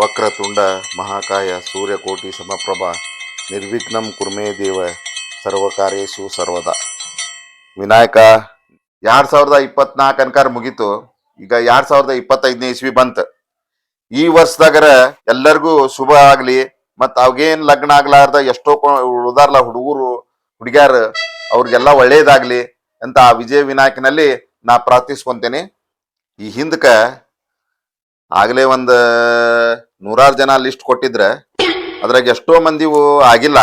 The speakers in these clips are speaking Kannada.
ವಕ್ರತುಂಡ ಮಹಾಕಾಯ ಸೂರ್ಯಕೋಟಿ ಸಮಪ್ರಭ ನಿರ್ವಿಘ್ನಂ ಕುರ್ಮೇ ದೇವ ಸರ್ವಕಾರ್ಯೇಶು ಸರ್ವದ. ವಿನಾಯಕ, ಎರಡು ಸಾವಿರದ ಇಪ್ಪತ್ನಾಲ್ಕು ಅನ್ಕಾರ ಮುಗೀತು. ಈಗ ಎರಡು ಸಾವಿರದ ಇಪ್ಪತ್ತೈದನೇ ಇಸ್ವಿ ಬಂತ. ಈ ವರ್ಷದಾಗರ ಎಲ್ಲರಿಗೂ ಶುಭ ಆಗಲಿ, ಮತ್ತು ಅವಾಗೇನು ಲಗ್ನ ಆಗ್ಲಾರ್ದ ಎಷ್ಟೋ ಉಳ್ದಾರ್ಲ ಹುಡುಗರು, ಹುಡುಗ್ಯಾರ, ಅವ್ರಿಗೆಲ್ಲ ಒಳ್ಳೇದಾಗ್ಲಿ ಅಂತ ಆ ವಿಜಯ ವಿನಾಯಕನಲ್ಲಿ ನಾ ಪ್ರಾರ್ಥಿಸ್ಕೊಂತೇನೆ. ಈ ಹಿಂದಕ್ಕೆ ಆಗ್ಲೇ ಒಂದ್ ನೂರಾರು ಜನ ಲಿಸ್ಟ್ ಕೊಟ್ಟಿದ್ರೆ ಅದ್ರಾಗ ಎಷ್ಟೋ ಮಂದಿವು ಆಗಿಲ್ಲ.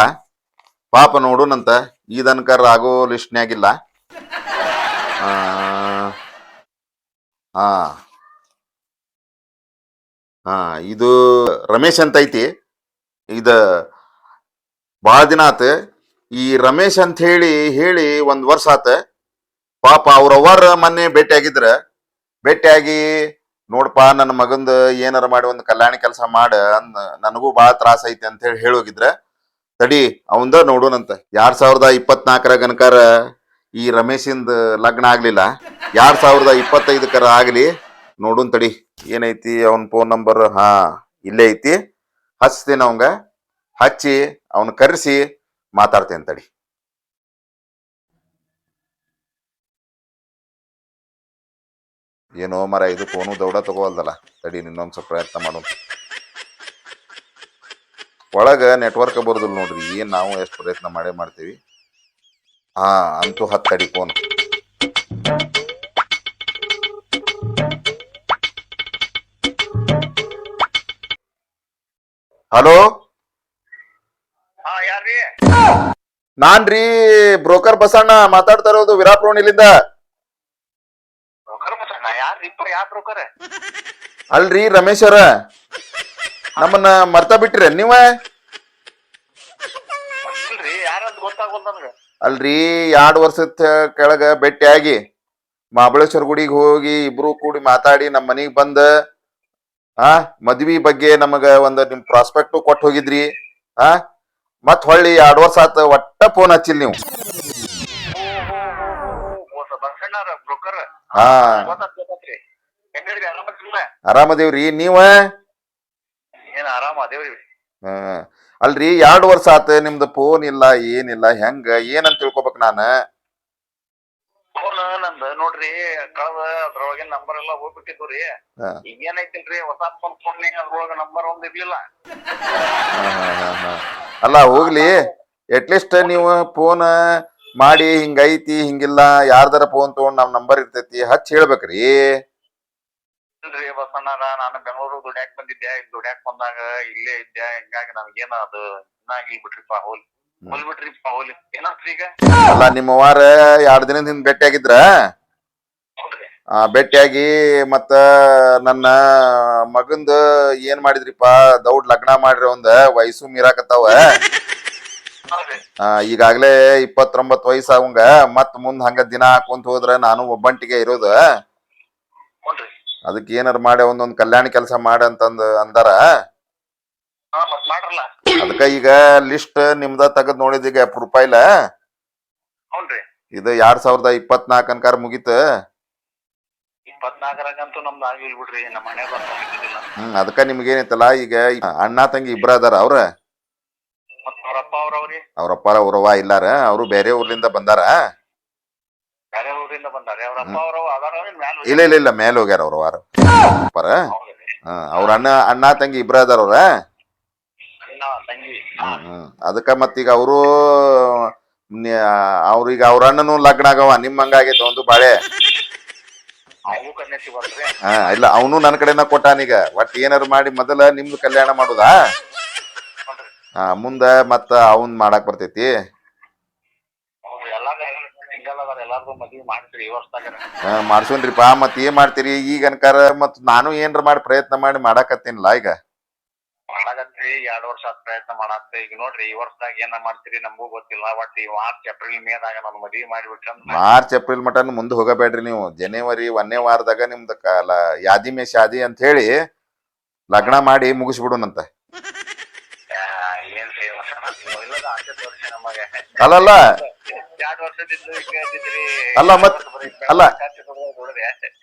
ಪಾಪ ನೋಡೋಣಂತ ಈ ದನಕರ್ ಆಗೋ ಲಿಸ್ಟ್ನ್ಯಾಗಿಲ್ಲ ಆ, ಹಾ ಹಾ ಇದು ರಮೇಶ್ ಅಂತ ಐತಿ. ಇದ ಬಹಳ ದಿನ ಆತ. ಈ ರಮೇಶ್ ಅಂತ ಹೇಳಿ ಹೇಳಿ ಒಂದು ವರ್ಷ ಆತ. ಪಾಪ ಅವ್ರವರ ಮೊನ್ನೆ ಭೇಟಿಯಾಗಿದ್ರ. ಭೇಟಿಯಾಗಿ ನೋಡಪ್ಪ ನನ್ನ ಮಗಂದ ಏನಾರ ಮಾಡಿ ಒಂದು ಕಲ್ಯಾಣ ಕೆಲಸ ಮಾಡ, ಅಂದ ನನಗೂ ಬಹಳ ತ್ರಾಸ ಐತಿ ಅಂತ ಹೇಳಿ ಹೇಳೋಗಿದ್ರ, ತಡಿ, ಅವಂದ ನೋಡೋಣಂತ ಎರಡ್ ಸಾವಿರದ ಇಪ್ಪತ್ನಾಲ್ಕರ ಗನಕಾರ ಈ ರಮೇಶಿಂದ ಲಗ್ನ ಆಗ್ಲಿಲ್ಲ. ಎರಡ್ ಸಾವಿರದ ಇಪ್ಪತ್ತೈದಕ್ಕರ ಆಗ್ಲಿ, ನೋಡೋನ್ ತಡಿ, ಏನೈತಿ ಅವನ್ ಫೋನ್ ನಂಬರ್ ಹಾ, ಇಲ್ಲೇ ಐತಿ. ಹಚ್ತೇನೆ ಅವಂಗ. ಹಚ್ಚಿ, ಅವನ್ ಕರೆಸಿ, ಮಾತಾಡ್ತೇನೆ ತಡಿ. ಏನೋ ಮರ ಇದು ಫೋನು ದೌಡ ತಗೋವಲ್ದಲ್ಲ. ತಡಿ ಇನ್ನೊಂದು ಸ್ವಲ್ಪ ಪ್ರಯತ್ನ ಮಾಡೋಣ ಒಳಗ ನೆಟ್ವರ್ಕ್ ಬರೋದಿಲ್ಲ ನೋಡ್ರಿ ಏನ್ ನಾವು ಎಷ್ಟು ಪ್ರಯತ್ನ ಮಾಡೇ ಮಾಡ್ತೀವಿ. ಹಾ ಅಂತೂ ಹತ್ತು ಅಡಿ ಫೋನ್. ಹಲೋ? ನಾನ್ರಿ ಬ್ರೋಕರ್ ಬಸಣ್ಣ ಮಾತಾಡ್ತಾ ಇರೋದು ವಿರಾಟ್ ರೋಣಿಲಿಂದ ಮಚ್ಚಣ್ಣ ಯಾರು ಬ್ರೋಕರ್ ಅಲ್ರಿ ರಮೇಶ್ ಅವ್ರ ನಮ್ಮನ್ನ ಮರ್ತಾ ಬಿಟ್ಟಿರ ನೀವ ಇಲ್ರಿ ಯಾರಂತ ಗೊತ್ತಾಗೋಲ್ ನನ್ಗ ಅಲ್ರಿ ಎರಡ್ ವರ್ಷದ ಕೆಳಗ ಭೇಟಿಯಾಗಿ ಮಹಾಬಳೇಶ್ವರ ಗುಡಿಗೆ ಹೋಗಿ ಇಬ್ರು ಕೂಡಿ ಮಾತಾಡಿ ನಮ್ಮ ಮನಿಗ್ ಬಂದ ಆ ಮದ್ವಿ ಬಗ್ಗೆ ನಮಗ ಒಂದ್ ನಿಮ್ ಪ್ರಾಸ್ಪೆಕ್ಟ್ ಕೊಟ್ಟು ಹೋಗಿದ್ರಿ ಆ ಮತ್ ಹೊಳ್ಳಿ ಎರಡ್ ವರ್ಷ ಆತ ಒಟ್ಟ ಫೋನ್ ಹಚ್ಚಿಲ್ ನೀವು ಬ್ರೋಕರ್ ಹಾ ಆರಾಮದೇವ್ರಿ ನೀವ? ಹಾ. ಅಲ್ರಿ ಎರಡ್ ವರ್ಷ ಆತ ನಿಮ್ದು ಫೋನ್ ಇಲ್ಲ ಏನಿಲ್ಲ ಹೆಂಗ ಏನಂತ ತಿಳ್ಕೊಬೇಕ್ ನಾನ? ಫೋನ್ ನಂದ ನೋಡ್ರಿ ಕಳದ ಅದ್ರೊಳಗಿನ ನಂಬರ್ ಎಲ್ಲಾ ಹೋಗ್ಬಿಟ್ಟಿದ್ವು ರೀ ಹಾ. ಈಗ ಏನೈತಿಲ್ರಿ ಹೊಸ ಫೋನ್ ಫೋನ್ ಅದ್ರೊಳಗ ನಂಬರ್ ಒಂದ್ ಇರ್ಲಿಲ್ಲ. ಹಾ, ಹಾ, ಹಾ, ಹಾ. ಅಲ್ಲ ಹೋಗ್ಲಿ. ಅಟ್ಲೀಸ್ಟ್ ನೀವು ಫೋನ್ ಮಾಡಿ ಹಿಂಗೈತಿ ಹಿಂಗಿಲ್ಲ ಯಾರ್ದಾರ ಫೋನ್ ತಗೊಂಡ್ ನಮ್ ನಂಬರ್ ಇರ್ತೈತಿ ಹಚ್ಚಿ ಹೇಳ್ಬೇಕ್ರಿ. ಇಲ್ರಿ ಬಸಣ್ಣರ ನಾನು ಬೆಂಗಳೂರು ದುಡ್ಯಾಕ್ ಬಂದಿದ್ದೆ ಇಲ್ಲಿ ದುಡ್ಯಾಕ್ ಬಂದಾಗ ಇಲ್ಲೇ ಇದ್ದೆ ಹಿಂಗಾಗಿ ನಮ್ಗೇನ ಅದು ಇನ್ನಾಗಿಲ್ ಬಿಟ್ರಿಪ್ಪ ಹೋಲಿ. ಹೋಲ್ ಬಿಟ್ರಿಪ್ಪ ಹೋಲಿ. ಏನಾತ್ರಿ ಈಗ? ಅಲ್ಲ ನಿಮ್ಮ ವಾರ ಎರಡ್ ದಿನದ ಹಿಂದ್ ಭೇಟಿಯಾಗಿದ್ರ? ಹೌದ್ರಿ. ಆ ಭೇಟಿಯಾಗಿ ಮತ್ತ ನನ್ನ ಮಗಂದ ಏನ್ ಮಾಡಿದ್ರಿಪ್ಪ? ದೌಡ್ ಲಗ್ನ ಮಾಡ್ರಿ ಒಂದ ವಯಸ್ಸು ಮೀರಾಕತ್ತಾವ. ಈಗಾಗಲೇ ಆ, ಈಗಾಗ್ಲೇ ಇಪ್ಪತ್ತೊಂಬತ್ ವಯಸ್ಸ ಅವಂಗ ಮತ್ ಮುಂದ್ ಹಂಗ ದಿನ ಹಾಕೊಂತ ಹೋದ್ರ ನಾನು ಒಬ್ಬಂಟಿಗೆ ಇರೋದ. ಅದಕ್ಕೆ ಏನಾರ ಮಾಡಿ ಒಂದೊಂದ್ ಕಲ್ಯಾಣ ಕೆಲಸ ಮಾಡಿ ಅಂತಂದು ಅಂದಾರ? ಹಾ ಮತ್ ಮಾಡ್ರಲ್ಲ. ಅದಕ್ಕ ಈಗ ಲಿಸ್ಟ್ ನಿಮ್ದ ತೆಗದ್ ನೋಡಿದೀಗ ಪ್ರೊಫೈಲ ಹೌನ್ರಿ ಇದು ಎರಡ್ ಸಾವಿರದ ಇಪ್ಪತ್ನಾಲ್ಕ ಅನ್ಕಾರ ಮುಗೀತ? ಇಪ್ಪತ್ನಾಲ್ಕರಾಗಂತೂ ನಮ್ದು ಆಗಿಲ್ ಬಿಡ್ರಿ ನಮ್ಮ ಮನೆ ಬಂದು ಹೋಗಿದ್ದಿಲ್ಲ ಹ್ಮ್ ಅದಕ್ಕ ನಿಮ್ಗೆ ಏನೈತಲ್ಲ ಈಗ ಅಣ್ಣ ತಂಗಿ ಇಬ್ರ ಅದಾರ ಅವ್ರ? ಮತ್ ಅವ್ರಪ್ಪ ಅವ್ರವ್ರಿ ಅವ್ರಪ್ಪ ಅವ್ರವ್ವ ಇಲ್ಲಾರ? ಅವ್ರು ಬೇರೆ ಊರ್ಲಿಂದ ಬಂದಾರ? ಬೇರೆ ಊರಿಂದ ಬಂದಾರೆ. ಅವ್ರಪ್ಪ ಅವ್ರವ ಅದಾರ ಮ್ಯಾಲ ಇಲ್ಲ ಇಲ್ಲ ಇಲ್ಲ ಮೇಲೆ ಹೋಗ್ಯಾರ ಅವ್ರ ವಾರ. ಹೌದ್ರಿ ಅವ್ರ ಅಣ್ಣ ಅಣ್ಣ ತಂಗಿ ಇಬ್ರ ಅದಾರ ಅವ್ರ? ಅದಕ್ಕ ಮತ್ತೀಗ ಅವರು ಅವ್ರೀಗ ಅವ್ರ ಅಣ್ಣನು ಲಗ್ನ ಆಗವ ನಿಮ್ ಹಂಗಾಗೈತೆ ಒಂದು ಬಾಳೆ. ಹಾ ಇಲ್ಲ ಅವನು ನನ್ನ ಕಡೆನ ಕೊಟ್ಟಾನೀಗ ಒಟ್ ಏನಾರು ಮಾಡಿ ಮೊದಲ ನಿಮ್ದು ಕಲ್ಯಾಣ ಮಾಡುದಾ? ಹಾ ಮುಂದ ಮತ್ತ ಅವನ್ ಮಾಡಾಕ್ ಬರ್ತೈತಿ ಹೌದ್ರಿ ಎಲ್ಲಾರ ಎಲ್ಲಾರ್ದು ಮದ್ವಿ ಮಾಡ್ತೀರಿ ಈ ವರ್ಷದಾಗ ಮಾಡ್ಸೋನ್ರಿಪ್ಪ ಮತ್ ಏನ್ ಮಾಡ್ತೀರಿ? ಈಗ ಅನ್ಕಾರ ಮತ್ ನಾನು ಏನ್ರ ಮಾಡಿ ಪ್ರಯತ್ನ ಮಾಡಿ ಮಾಡಾಕತ್ತೀನಿಲ್ಲ ಈಗ? ಮಾಡಾಕತ್ರಿ ಎರಡ್ ವರ್ಷ ಆತ್ ಪ್ರಯತ್ನ ಮಾಡಾತ್ರಿ ಈಗ ನೋಡ್ರಿ ಈ ವರ್ಷದಾಗ ಏನ ಮಾಡ್ತೀರಿ ನಮಗೂ ಗೊತ್ತಿಲ್ಲ. ಒಟ್ ಈ ಮಾರ್ಚ್ ಏಪ್ರಿಲ್ ಮೇದಾಗ ನಾನು ಮದ್ವಿ ಮಾಡಿಬಿಟ್ಟ ಮಾರ್ಚ್ ಏಪ್ರಿಲ್ ಮಟನ್ ಮುಂದೆ ಹೋಗಬೇಡ್ರಿ ನೀವು. ಜನವರಿ ಒಂದನೇ ವಾರದಾಗ ನಿಮ್ದು ಕಾಲ ಯಾದಿ ಮೇ ಶಾದಿ ಅಂತ ಹೇಳಿ ಲಗ್ನ ಮಾಡಿ ಮುಗಿಸ್ಬಿಡುನಂತ ಆ, ಏನ್ ರೀ ವರ್ಷ ಇಲ್ಲದ ಆಚೆ ವರ್ಷ ನಮಗೆ ಅಲ್ಲಲ್ಲ. ವರ್ಷದಿಂದ ಅಲ್ಲ ಮತ್- ಅಲ್ಲ.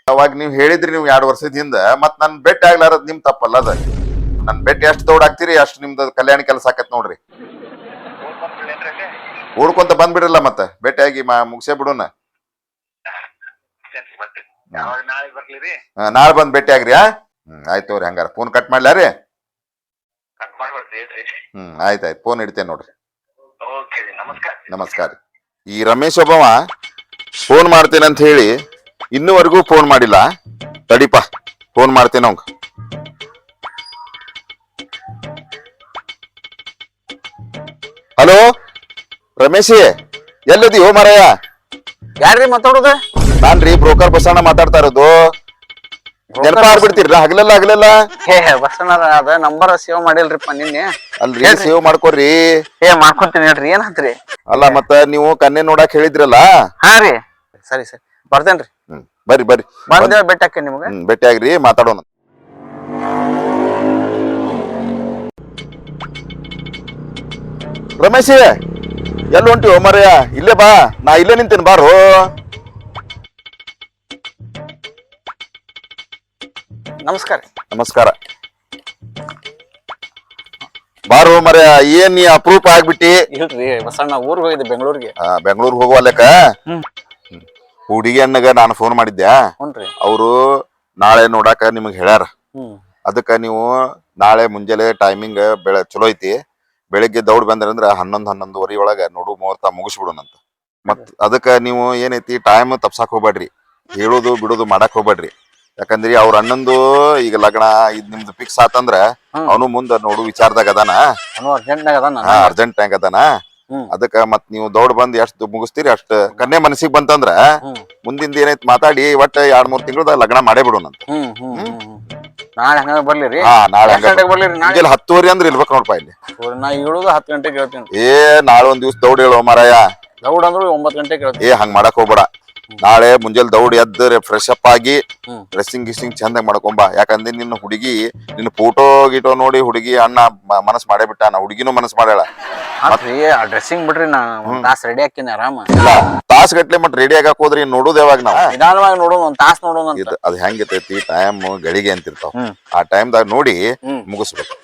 ಅವಾಗ ನೀವ್ ಹೇಳಿದ್ರಿ ನೀವು ಎರಡು ವರ್ಷದ ಹಿಂದ ಮತ್ ನನ್ ಬೆಟ್ಟ ಆಗ್ಲಾರದ್ ನಿಮ್ ತಪ್ಪಲ್ಲ ಅದ. ನನ್ ಬೆಟ್ಟ ಎಷ್ಟು ದೌಡ್ ಹಾಕ್ತಿರಿ ಅಷ್ಟು ನಿಮ್ದು ಕಲ್ಯಾಣ ಕೆಲಸ ಆಕತ್ ನೋಡ್ರಿ. ಓಡ್ಕೊಂತ ಬಂದ್ಬಿಡ್ರಲ್ಲ ಮತ್ತೆ ಭೇಟಿಯಾಗಿ ಮುಗಿಸೇ ಬಿಡೋಣ. ನಾಳೆ ಬಂದ್ ಭೇಟಿ ಆಗ್ರಿ ಆ ಹ್ಮ್ ಆಯ್ತು ಅವ್ರಿ ಹಂಗಾರ. ಫೋನ್ ಕಟ್ ಮಾಡ್ಲಾರಿ? ಹೇಳ್ರಿ. ಹ್ಮ್ ಆಯ್ತ್ ಆಯ್ತು ಫೋನ್ ಇಡ್ತೇನೆ ನೋಡ್ರಿ. ಓಕೆ ರೀ. ನಮಸ್ಕಾರ ನಮಸ್ಕಾರ ಈ ರಮೇಶ್ ಒಬ್ಬವ ಫೋನ್ ಮಾಡ್ತೇನೆ ಅಂತ ಹೇಳಿ ಇನ್ನೂವರೆಗೂ ಫೋನ್ ಮಾಡಿಲ್ಲ. ತಡಿಪ ಫೋನ್ ಮಾಡ್ತೇನೆ ಅವಂಗ ಹಲೋ ರಮೇಶಿ ಓ ಮಾರಾಯ? ಯಾರ್ರಿ ಮಾತಾಡೋದು? ನಾನ್ರಿ ಬ್ರೋಕರ್ ಬಸಣ್ಣ ಮಾತಾಡ್ತಾ ಇರೋದು. ನೆನಪ ಆಗ್ಬಿಡ್ತೀರಿ ಹಗಲೆಲ್ಲ ಹಗಲೆಲ್ಲ? ಹೇ ಅದ ನಂಬರ್ ಸೇವ್ ಮಾಡಿಲ್ರಿಪ್ಪ ನಿನ್ನೆ. ಅಲ್ರಿ ಸೇವ್ ಮಾಡ್ಕೊರಿ ಏ ಮಾಡ್ಕೊಂತೀನಿ ಹೇಳ್ರಿ ಏನಾತ್ರಿ? ಅಲ್ಲ ಮತ್ತ ನೀವು ಕನ್ನೆ ನೋಡಕ್ ಹೇಳಿದ್ರಲ್ಲ? ಹಾ ರೀ. ಸರಿ ಸರಿ. ಬರ್ತೇನ್ರಿ ಹ್ಮ್ ಬರ್ರಿ ಬರ್ರಿ. ಬಂದ ಬೆಟ್ಟ ಹಾಕಿ ನಿಮ್ಗೆ. ಹ್ಮ್ ಭೇಟಿ ಆಗ್ರಿ ಮಾತಾಡೋಣ. ರಮೇಶ್ ಎಲ್ಲಿ ಹೊಂಟಿವ ಮರಯ್ಯ? ಇಲ್ಲೇ ಬಾ ನಾ ಇಲ್ಲೇ ನಿಂತೇನೆ ಬಾರು. ನಮಸ್ಕಾರ. ನಮಸ್ಕಾರ. ಬಾರು ಮರ ಏನ್ ನೀ ಅಪ್ರೂಪ ಆಗ್ಬಿಟ್ಟಿ? ಇಲ್ರಿ ಬಸಣ್ಣ ಊರ್ ಹೋಗಿದ್ದೆ ಬೆಂಗಳೂರಿಗೆ. ಬೆಂಗಳೂರಿಗೆ ಹೋಗುವ ಲೆಕ್ಕ. ಹುಡುಗಿ ಅಣ್ಣಗ ನಾನು ಫೋನ್ ಮಾಡಿದ್ದೆ ಹುನ್ರಿ. ಅವರು ನಾಳೆ ನೋಡಾಕ ನಿಮ್ಗೆ ಹೇಳ್ಯಾರ. ಅದಕ್ಕ ನೀವು ನಾಳೆ ಮುಂಜಾನೆ ಟೈಮಿಂಗ್ ಬೆಳೆ ಚಲೋ ಐತಿ. ಬೆಳಿಗ್ಗೆ ದೌಡ್ ಬಂದ್ರಂದ್ರ ಹನ್ನೊಂದು ಹನ್ನೊಂದುವರೆ ಒಳಗ ನೋಡು ಮುಹೂರ್ತ ಮುಗಿಸ್ಬಿಡೋಣಂತ. ಮತ್ ಅದಕ್ಕ ನೀವು ಏನೈತಿ ಟೈಮ್ ತಪ್ಸಾಕ್ ಹೋಗ್ಬೇಡ್ರಿ ಹೇಳೋದು ಬಿಡೋದು ಮಾಡಾಕ್ ಹೋಗ್ಬೇಡ್ರಿ ಯಾಕಂದ್ರಿ ಅವ್ರ ಅಣ್ಣಂದು ಈಗ ಲಗ್ನ ಇದ್ ನಿಮ್ದು ಫಿಕ್ಸ್ ಆತಂದ್ರ ಅವನು ಮುಂದ ನೋಡು ವಿಚಾರದಾಗ ಅದಾನ. ಹಾ ಅರ್ಜೆಂಟ್ ಟ್ಯಾಂಕ್ ಅದಾನ. ಅದಕ್ಕ ಮತ್ ನೀವು ದೌಡ್ ಬಂದ್ ಎಷ್ಟ್ ಮುಗಿಸ್ತೀರಿ ಅಷ್ಟ ಕನ್ನೆ ಮನಸ್ಸಿಗೆ ಬಂತಂದ್ರ ಮುಂದಿಂದ ಏನೈತಿ ಮಾತಾಡಿ ಒಟ್ಟ ಎರಡ್ ಮೂರ್ ತಿಂಗಳದ ಲಗ್ನ ಮಾಡೇ ಬಿಡೋಣಂತ ಹ್ಮ್. ನಾಳೆ ಹಂಗ ಬರ್ಲಿರಿ? ಹಾ ನಾಳೆ ಬರ್ಲಿರಿ ಹತ್ತುವರೆ ಅಂದ್ರೆ ಇಲ್ಬೇಕು ನೋಡ್ಪ ಇಲ್ಲಿ. ನಾ ಹತ್ತು ಗಂಟೆಗೆ ಹೇಳ್ತೀನಿ. ಏ ನಾಳೆ ಒಂದ್ ದಿವ್ಸ ದೌಡ್ ಹೇಳೋ ಮಾರಾಯ. ದೌಡ್ ಅಂದ್ರೆ ಒಂಬತ್ತು ಗಂಟೆಗೆ ಹೇಳ್ತೀನಿ. ಏ ಹಂಗ ಮಾಡಕ್ ಹೋಗ್ಬೇಡ. ನಾಳೆ ಮುಂಜಾನೆ ದೌಡ್ ಎದ್ದ ಫ್ರೆಶ್ ಅಪ್ ಆಗಿ ಡ್ರೆಸ್ಸಿಂಗ್ ಗಿಸ್ಸಿಂಗ್ ಚಂದ ಮಾಡ್ಕೊಂಬ ಯಾಕಂದ್ರೆ ನಿನ್ನ ಹುಡುಗಿ ನಿನ್ನ ಫೋಟೋ ಗಿಟೋ ನೋಡಿ ಹುಡುಗಿ ಅಣ್ಣ ಮನಸ್ ಮಾಡೇ ಬಿಟ್ಟ. ನಾ ಹುಡುಗಿನೂ ಮನಸ್ ಮಾಡ್ಯಾಳ. ಆ ಡ್ರೆಸ್ಸಿಂಗ್ ಬಿಡ್ರಿ ನಾ ತಾಸ್ ರೆಡಿ ಹಾಕಿನ ಆರಾಮ. ಇಲ್ಲ ತಾಸ್ ಗಟ್ಲೆ ಮತ್ ರೆಡಿ ಆಗಕ್ ಹೋದ್ರಿ ನೋಡುದ ಯಾವಾಗ ನಾವು? ನಿಧಾನವಾಗಿ ನೋಡೋಣ ಒಂದ್ ತಾಸ್ ನೋಡೋಣ ಅದು ಹೆಂಗಿರ್ತೈತಿ ಟೈಮ್ ಗಳಿಗೆ ಅಂತಿರ್ತಾವ. ಆ ಆ ಟೈಮ್ದಾಗ ನೋಡಿ. ಮುಗಿಸ್ಬೇಕು.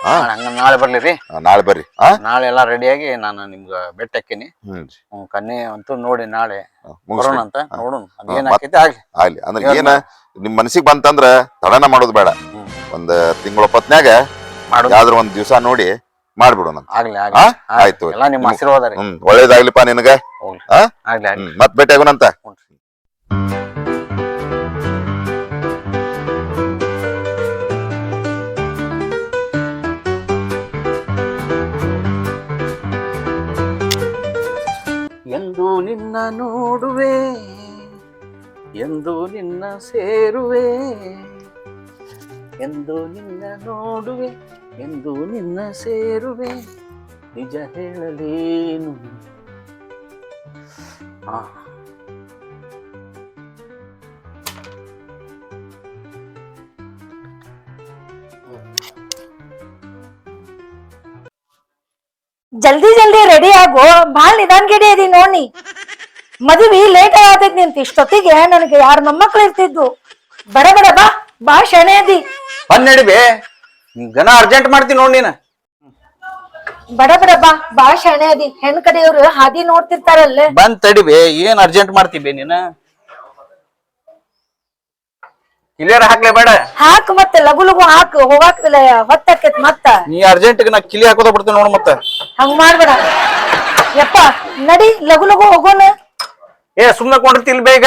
ಹಾ ನಾಳೆ ಹಂಗ ನಾಳೆ ಬರ್ಲಿರಿ ಆ, ನಾಳೆ ಬರ್ರಿ. ಹಾ? ನಾಳೆ ಎಲ್ಲಾ ರೆಡಿಯಾಗಿ ನಾನು ನಿಮ್ಗ ಬೆಟ್ಟ ಹಾಕಿನಿ ಹ್ಮ್ ಹ್ಮ್, ಕನ್ನಿ ಅಂತೂ ನೋಡಿ ನಾಳೆ ಬರೋಣ ಅಂತ ನೋಡೋಣ. ಅದ್ ಹಾ, ಏನ್ ಮತ್- ಆಕೈತಿ ಆಗ್ಲಿ. ಆಗ್ಲಿ. ಅಂದ್ರೆ ಏನ ನಿಮ್ ಮನಸ್ಸಿಗೆ ಬಂತಂದ್ರ ತಡನ ಮಾಡೋದು ಬೇಡ. ಹ್ಮ್. ಒಂದ್ ತಿಂಗಳ ಹೊತ್ನ್ಯಾಗ ಮಾಡೋದು. ಯಾವ್ದ್ರ ಒಂದ್ ದಿವ್ಸ ನೋಡಿ ಮಾಡ್ಬಿಡೋಣ ಆಗ್ಲಿ ಹಾ? ಆಯ್ತು ಎಲ್ಲಾ ನಿಮ್ಮ ಆಶೀರ್ವಾದ ರೀ. ಹ್ಮ್ ಒಳ್ಳೇದಾಗ್ಲಿಪ್ಪ ನಿನಗ. ಹೋಗ್ಲಿ. ಹಾ? ಆಗ್ಲಿ ಆಗ್ಲಿ. ಹ್ಮ್ ಮತ್ ಭೇಟಿ ಆಗೋಣಂತ ಹ್ಞೂ ನಿನ್ನ ನೋಡುವೆ ಎಂದು ನಿನ್ನ ಸೇರುವೆ ಎಂದು ನಿನ್ನ ನೋಡುವೆ ಎಂದು ನಿನ್ನ ಸೇರುವೆ. ನಿಜ ಹೇಳಲೇನು? ಆ. ಜಲ್ದಿ ಜಲ್ದಿ ರೆಡಿ ಆಗೋ. ಆಗು ನಿಧಾನ ನಿಧಾನ್ಗಿಡಿ ಅದಿ ನೋಡ್ನಿ. ಮದುವೆ ಲೇಟ್ ಆಗತೈತಿ ನಿಂತ. ಇಷ್ಟೊತ್ತಿಗೆ ನನಗೆ ಯಾರ ಮೊಮ್ಮಕ್ಳು ಇರ್ತಿದ್ದು ಬಡ ಬಡ ಬಾ ಬಾ ಶಣೆ ಅದಿ ಬಂದ್ ನಡಿ ಬೇ ಗನ ಅರ್ಜೆಂಟ್ ಮಾಡ್ತೀನಿ ನೋಡಿ ನೀನ. ಬಡ ಬಡ ಬಾ ಬಾ ಶಣೆ ಅದಿ ಹೆಣ್ ಕಡೆಯವ್ರು ಹಾದಿ ನೋಡ್ತಿರ್ತಾರಲ್ಲ. ಬಂದ್ ತಡಿ ಬೇ ಏನ್ ಅರ್ಜೆಂಟ್ ಮಾಡ್ತಿಬೇ ನೀನ? ಕ್ಲಿಯರ್ ಹಾಕ್ಲೇ ಬೇಡ. ಹಾಕ್ ಮತ್ತೆ ಲಗು ಲಗು ಹಾಕ್. ಹೋಗಾಕಿಲ್ಲ ಹೊತ್ತಾಕೈತ್ ಮತ್ತ. ನೀ ಅರ್ಜೆಂಟ್ ನಾ ಕಿಲಿ ಹಾಕೋದ ಬಿಡ್ತೀನಿ ನೋಡು ಮತ್ತ. ಹಂಗ ಮಾಡ್ಬೇಡ. ಯಪ್ಪ ನಡಿ ಲಘು ಲಗು ಹೋಗೋಣ. ಏ ಸುಮ್ನೆ ಕೊಂಡಿರ್ತಿಲ್ ಬೇಗ.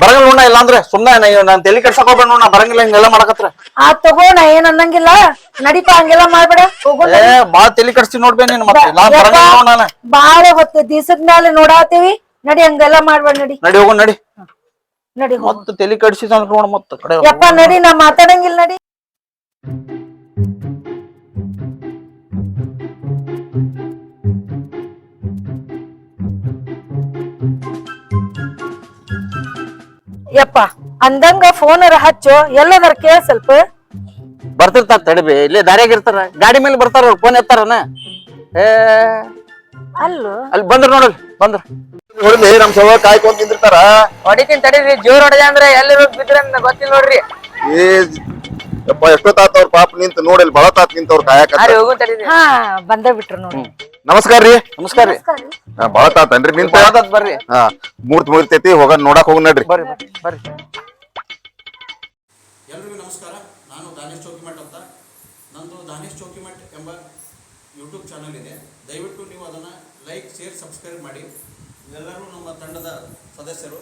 ಬರಂಗಿಲ್ಲ ನೋಡ ಇಲ್ಲ ಅಂದ್ರೆ ಸುಮ್ನೆ ನಾನು ತಲೆ ಹೋಗ್ಬೇಡ ನೋಡ ಬರಂಗಿಲ್ಲ ಹಿಂಗೆಲ್ಲ ಮಾಡಕತ್ರ. ಆ ತಗೋಣ ಏನ್ ಅನ್ನಂಗಿಲ್ಲ. ನಡಿಪ ಹಂಗೆಲ್ಲ ಮಾಡ್ಬೇಡ. ಹೋಗೋಣ ಏ ಬಾಳ ತಲೆ ಕೆಡ್ಸ್ತಿ ನೋಡ್ಬೇ ನೀನ್ ಮತ್ತೆ. ನಾನ್ ಬರಂಗಿಲ್ಲ ನೋಡ್ ನಾನು. ಬಾಳ ಹೊತ್ತು ದಿವಸದ ಮೇಲೆ ನೋಡಾತೀವಿ. ನಡಿ ಹಂಗೆಲ್ಲ ಮಾಡ್ಬೇಡ ನಡಿ. ನಡಿ ಹೋಗು ನಡಿ. ನಡಿ ಮತ್ತ ತಲೆ ಕೆಡ್ಸಿ ನೋಡ್ ಮತ್ತೆ ಕಡೆ ಯಪ್ಪ ನಡಿ ನಾ ಮಾತಾಡಂಗಿಲ್ಲ ನಡಿ. ಯಪ್ಪ ಅಂದಂಗ ಫೋನರ ಹಚ್ಚು ಎಲ್ಲದರ ಕೇಳ ಸ್ವಲ್ಪ. ಬರ್ತಿರ್ತಾರ ತಡಿಬಿ ಇಲ್ಲೇ ದಾರಿಯಾಗ ಇರ್ತಾರ. ಗಾಡಿ ಮೇಲೆ ಬರ್ತಾರ ಫೋನ್ ಎತ್ತಾರನ? ಏ ಅಲ್ಲೋ. ಅಲ್ಲಿ ಬಂದ್ರ ನೋಡಲ್ ಬಂದ್ರ. ನೋಡ್ಲಿ ನಮ್ ಸವ ಕಾಯ್ಕೊಂಡ್ ನಿಂದಿರ್ತಾರ. ಹೊಡಿತೀನಿ ತಡೀರಿ ಜೋರ್ ಹೊಡೆದ ಅಂದ್ರೆ ಎಲ್ಲಿರೋ ಬಿದ್ರ ಗೊತ್ತಿಲ್ಲ ನೋಡ್ರಿ. ಏ ಯಪ್ಪ ಎಷ್ಟೊತ್ತಾತ ಅವ್ರ ಪಾಪ ನಿಂತ ನೋಡಿಲ್ ಬಳತಾತ್ ನಿಂತವ್ರ ಕಾಯಕ ಹಾ ಬಂದೇ ಬಿಟ್ರು ನೋಡಿ. ನಮಸ್ಕಾರ ರೀ. ನಮಸ್ಕಾರ ರೀ. ಬಳತಾತನ್ರಿ ನಿಂತ? ಬಾಳದತ್ ಬರ್ರಿ. ಹಾ ಮೂರ್ತಿ ಮುಗಿತೈತಿ ಹೋಗ ನೋಡಕ್ ಹೋಗ್ ನಡ್ರಿ. ಬರ್ರಿ ಬರ್ರಿ ಎಲ್ರಿಗೂ ನಮಸ್ಕಾರ. ನಾನು ದಾನೇಶ್ ಚೌಕಿಮಠ್ ಅಂತ. ನಂದು ದಾನೇಶ್ ಚೌಕಿಮಠ್ ಎಂಬ ಯೂಟ್ಯೂಬ್ ಚಾನಲ್ ಇದೆ. ದಯವಿಟ್ಟು ನೀವು ಅದನ್ನ ಲೈಕ್ ಶೇರ್ ಸಬ್ಸ್ಕ್ರೈಬ್ ಮಾಡಿ. ಎಲ್ಲರೂ ನಮ್ಮ ತಂಡದ ಸದಸ್ಯರು.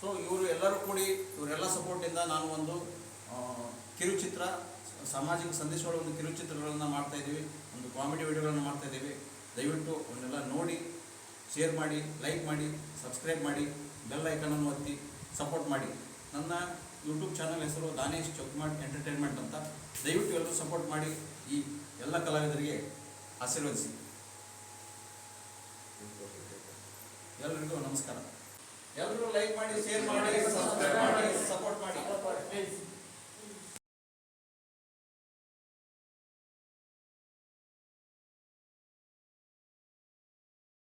ಸೊ ಇವರು ಎಲ್ಲರೂ ಕೂಡಿ ಇವರೆಲ್ಲ ಸಪೋರ್ಟಿಂದ ನಾನು ಒಂದು ಕಿರುಚಿತ್ರ ಸಾಮಾಜಿಕ ಸಂದೇಶಗಳ ಒಂದು ಕಿರುಚಿತ್ರಗಳನ್ನು ಮಾಡ್ತಾ ಇದ್ದೀವಿ. ಒಂದು ಕಾಮಿಡಿ ವಿಡಿಯೋಗಳನ್ನು ಮಾಡ್ತಾ ಇದ್ದೀವಿ. ದಯವಿಟ್ಟು ಅವನ್ನೆಲ್ಲ ನೋಡಿ ಶೇರ್ ಮಾಡಿ ಲೈಕ್ ಮಾಡಿ ಸಬ್ಸ್ಕ್ರೈಬ್ ಮಾಡಿ ಬೆಲ್ ಐಕನನ್ನು ಒತ್ತಿ ಸಪೋರ್ಟ್ ಮಾಡಿ. ನನ್ನ ಯೂಟ್ಯೂಬ್ ಚಾನಲ್ ಹೆಸರು ದಾನೇಶ್ ಚೌಕ್ಮಾಟ್ ಎಂಟರ್ಟೈನ್ಮೆಂಟ್ ಅಂತ. ದಯವಿಟ್ಟು ಎಲ್ಲರೂ ಸಪೋರ್ಟ್ ಮಾಡಿ ಈ ಎಲ್ಲ ಕಲಾವಿದರಿಗೆ ಆಶೀರ್ವದಿಸಿ. ಎಲ್ಲರಿಗೂ ನಮಸ್ಕಾರ. ಎಲ್ಲರೂ ಲೈಕ್ ಮಾಡಿ ಶೇರ್ ಮಾಡಿ ಸಬ್ಸ್ಕ್ರೈಬ್ ಮಾಡಿ ಸಪೋರ್ಟ್ ಮಾಡಿ.